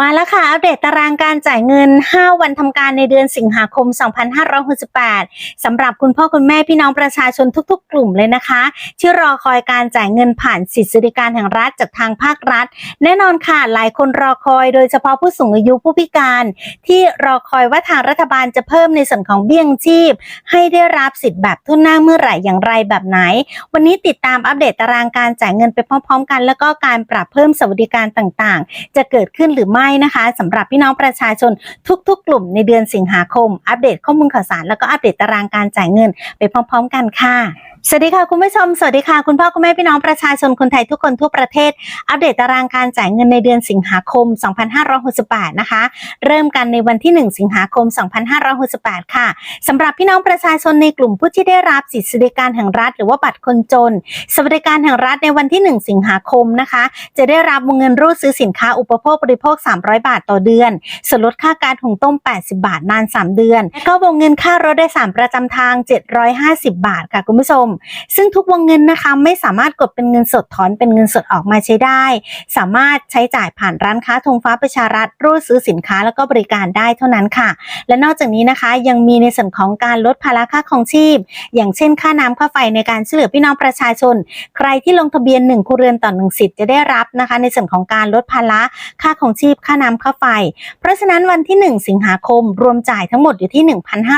มาแล้วค่ะ อัปเดตตารางการจ่ายเงิน 5 วันทำการในเดือนสิงหาคม 2568สำหรับคุณพ่อคุณแม่พี่น้องประชาชนทุกๆ กลุ่มเลยนะคะ ที่รอคอยการจ่ายเงินผ่านสิทธิสวัสดิการแห่งรัฐจากทางภาครัฐ แน่นอนค่ะ หลายคนรอคอยโดยเฉพาะผู้สูงอายุผู้พิการ ที่รอคอยว่าทางรัฐบาลจะเพิ่มในส่วนของเบี้ยงชีพ ให้ได้รับสิทธิ์แบบทุนหน้าเมื่อไหร่อย่างไรแบบไหน วันนี้ติดตามอัปเดตตารางการจ่ายเงินไปพร้อม ๆ กัน แล้วก็การปรับเพิ่มสวัสดิการต่างๆ จะเกิดขึ้นหรือไม่นะคะสำหรับพี่น้องประชาชนทุก ๆ กลุ่มในเดือนสิงหาคม อัปเดตข้อมูลข่าวสารแล้วก็อัปเดตตารางการจ่ายเงินไปพร้อม ๆ กันค่ะ สวัสดีค่ะคุณผู้ชม สวัสดีค่ะคุณพ่อคุณแม่พี่น้องประชาชนคนไทยทุกคนทั่วประเทศ อัปเดตตารางการจ่ายเงินในเดือนสิงหาคม 2568 นะคะ เริ่มกันในวันที่ 1 สิงหาคม 2568 ค่ะสำหรับพี่น้องประชาชนในกลุ่มผู้ที่ได้รับสิทธิสวัสดิการแห่งรัฐ หรือว่าบัตรคนจน สวัสดิการแห่งรัฐในวันที่ 1 สิงหาคมนะคะ จะได้รับวงเงินรูดซื้อสินค้าอุปโภคบริโภค 300 บาทต่อเดือนส่วนลดค่าการหุงต้ม 80 บาทนาน 3 เดือน และก็วงเงินค่ารถโดยสารประจำทาง 750 บาทค่ะคุณผู้ชมซึ่งทุกวงเงินนะคะไม่สามารถกดเป็นเงินสดถอนเป็นเงินสดออกมาใช้ได้ สามารถใช้จ่ายผ่านร้านค้าธงฟ้าประชารัฐรูดซื้อสินค้าแล้วก็บริการได้เท่านั้นค่ะ และนอกจากนี้นะคะยังมีในส่วนของการลดภาระค่าครองชีพ อย่างเช่น ค่าน้ำค่าไฟในการช่วยเหลือพี่น้องประชาชน ใครที่ลงทะเบียน1ครัวเรือนต่อหนึ่งสิทธิ์จะได้รับนะคะ ในส่วนของการลดภาระค่าครองชีพ ค่าน้ำค่าไฟ เพราะฉะนั้นวันที่ 1 สิงหาคม รวมจ่ายทั้งหมดอยู่ที่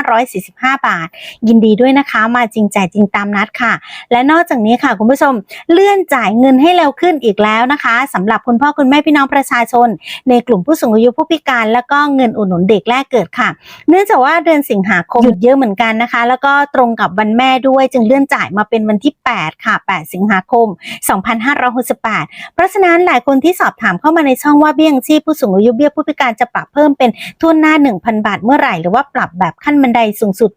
1,545 บาท ยินดีด้วยนะคะ มาจริงจ่ายจริงตามนัดค่ะ และนอกจากนี้ค่ะคุณผู้ชมเลื่อนจ่ายเงินให้เร็วขึ้นอีกแล้วนะคะสำหรับคุณพ่อคุณแม่พี่น้องประชาชน ในกลุ่มผู้สูงอายุผู้พิการ แล้วก็เงินอุดหนุนเด็กแรกเกิดค่ะ เนื่องจากว่าเดือนสิงหาคมหยุดเยอะเหมือนกันนะคะ แล้วก็ตรงกับวันแม่ด้วยจึงเลื่อนจ่ายมาเป็นวันที่ 8 ค่ะ 8 สิงหาคม 2568 เพราะฉะนั้นหลายคนที่สอบถามเข้ามาในช่องว่าเบี้ยงชีพผู้สูงอายุเบี้ยผู้พิการจะปรับเพิ่มเป็นทุนหน้า 1,000 บาท เมื่อไหร่หรือว่าปรับแบบขั้นบันไดสูงสุด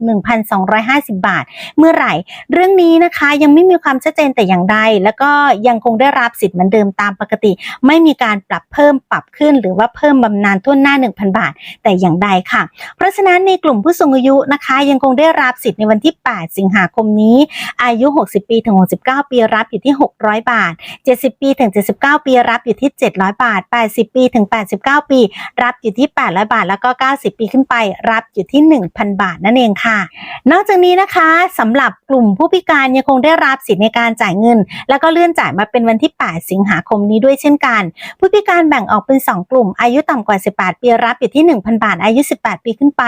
1,250 บาท เมื่อไหร่เรื่องนี้นะคะยังไม่มีความชัดเจนแต่อย่างใด แล้วก็ยังคงได้รับสิทธิ์เหมือนเดิมตามปกติ ไม่มีการปรับเพิ่มปรับขึ้น หรือว่าเพิ่มบำนาญทุนหน้า 1,000 บาท แต่อย่างใดค่ะ เพราะฉะนั้นในกลุ่มผู้สูงอายุนะคะ ยังคงได้รับสิทธิ์ในวันที่ 8 สิงหาคมนี้ อายุ 60 ปีถึง 69 ปีรับอยู่ที่ 600 บาท 70 ปีถึง 79 ปีรับอยู่ที่ 700 บาท 80 ปีถึง 89 ปี รับอยู่ที่ 800 บาท แล้วก็ 90 ปีขึ้นไป รับอยู่ที่ 1,000 บาทนั่นเองค่ะ นอกจากนี้นะคะสำหรับกลุ่มผู้พิการยังคงได้รับสิทธิ์ในการจ่ายเงิน แล้วก็เลื่อนจ่ายมาเป็นวันที่ 8 สิงหาคมนี้ด้วยเช่นกัน ผู้พิการแบ่งออกเป็น 2 กลุ่ม อายุต่ำกว่า 18 ปีรับอยู่ที่ 1,000 บาท อายุ 18 ปีขึ้นไป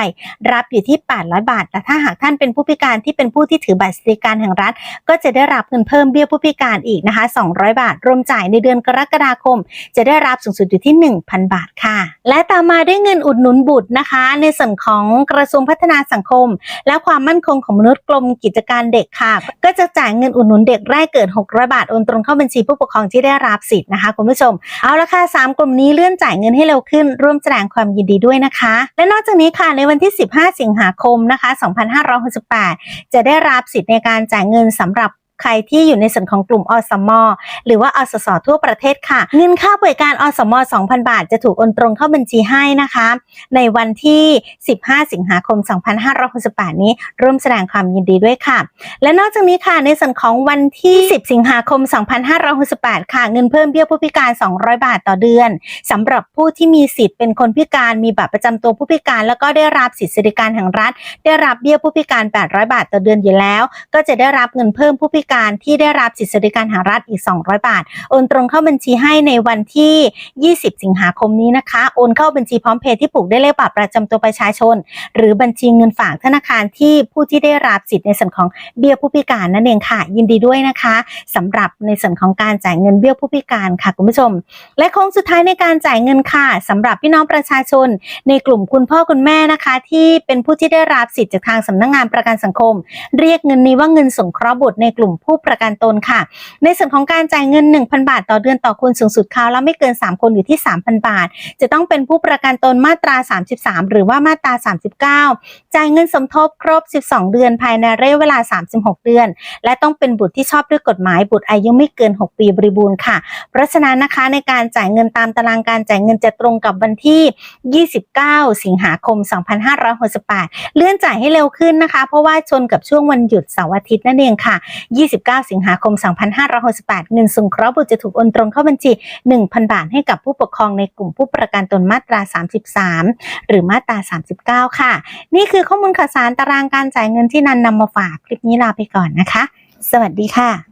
รับอยู่ที่ 800 บาท แต่ถ้าหากท่านเป็นผู้พิการที่เป็นผู้ที่ถือบัตรสวัสดิการแห่งรัฐ ก็จะได้รับเงินเพิ่มเบี้ยผู้พิการอีกนะคะ 200 บาท รวมจ่ายในเดือนกรกฎาคม จะได้รับสูงสุดอยู่ที่ 1,000 บาทค่ะ และตามมาด้วยเงินอุดหนุนบุตรนะคะ ในส่วนของกระทรวงพัฒนาสังคม และความมั่นคงของมนุษย์กรมกิจการเด็กค่ะก็จะจ่ายเงินอุดหนุนเด็กแรกเกิด 600 บาทโอนตรงเข้าบัญชีผู้ปกครองที่ได้รับสิทธิ์นะคะคุณผู้ชม เอาละค่ะสามกลุ่มนี้เลื่อนจ่ายเงินให้เร็วขึ้น ร่วมแสดงความยินดีด้วยนะคะ และนอกจากนี้ค่ะในวันที่ 15 สิงหาคมนะคะ 2568 จะได้รับสิทธิ์ในการจ่ายเงินสำหรับ ใครที่อยู่ในส่วนของกลุ่มอสม หรือว่าอสสทั่วประเทศค่ะเงินค่าบริการอสม 2,000 บาท จะถูกโอนตรงเข้าบัญชีให้นะคะ ในวันที่ 15 สิงหาคม 2568 นี้ร่วมแสดงความยินดีด้วยค่ะ และนอกจากนี้ค่ะในส่วนของวันที่ 10 สิงหาคม 2568 ค่ะ เงินเพิ่มเบี้ยผู้พิการ 200 บาทต่อเดือนสำหรับผู้ที่มีสิทธิ์เป็นคนพิการมีบัตรประจำตัวผู้พิการ แล้วก็ได้รับสิทธิสวัสดิการแห่งรัฐ ได้รับเบี้ยผู้พิการ 800 บาทต่อเดือนอยู่แล้ว ก็จะได้รับเงินเพิ่มผู้พิการที่ได้รับสิทธิสวัสดิการแห่งรัฐอีก 200 บาท โอนตรงเข้าบัญชีให้ในวันที่ 20 สิงหาคมนี้นะคะ โอนเข้าบัญชีพร้อมเพย์ที่ผูกได้เลขบัตรประจำตัวประชาชน หรือบัญชีเงินฝากธนาคารที่ผู้ที่ได้รับสิทธิ์ในส่วนของเบี้ยผู้พิการนั่นเองค่ะ ยินดีด้วยนะคะสำหรับในส่วนของการจ่ายเงินเบี้ยผู้พิการค่ะคุณผู้ชม และโค้งสุดท้ายในการจ่ายเงินค่ะสำหรับพี่น้องประชาชน ในกลุ่มคุณพ่อคุณแม่นะคะ ที่เป็นผู้ที่ได้รับสิทธิ์จากทางสำนักงานประกันสังคม เรียกเงินนี้ว่าเงินสงเคราะห์บุตรในกลุ่มผู้ประกันตนค่ะ ในส่วนของการจ่ายเงิน 1,000 บาท ต่อเดือนต่อคนสูงสุดคราวละไม่เกิน 3 คนอยู่ที่ 3,000 บาท จะต้องเป็นผู้ประกันตนมาตรา 33 หรือว่ามาตรา 39 จ่ายเงินสมทบครบ 12 เดือนภายในระยะเวลา 36 เดือน และต้องเป็นบุตรที่ชอบด้วยกฎหมายบุตรอายุไม่เกิน 6 ปีบริบูรณ์ค่ะ เพราะฉะนั้นนะคะในการจ่ายเงินตามตารางการจ่ายเงินจะตรงกับวันที่ 29 สิงหาคม 2568 เลื่อนจ่ายให้เร็วขึ้นนะคะ เพราะว่าชนกับช่วงวันหยุดเสาร์อาทิตย์นั่นเองค่ะ29 สิงหาคม 2568 เงินสงเคราะห์บุตรจะถูกโอนตรงเข้าบัญชี 1,000 บาทให้กับผู้ปกครองในกลุ่มผู้ประกันตนมาตรา 33 หรือมาตรา 39 ค่ะ นี่คือข้อมูลข่าวสารตารางการจ่ายเงินที่นันนำมาฝาก คลิปนี้ลาไปก่อนนะคะ สวัสดีค่ะ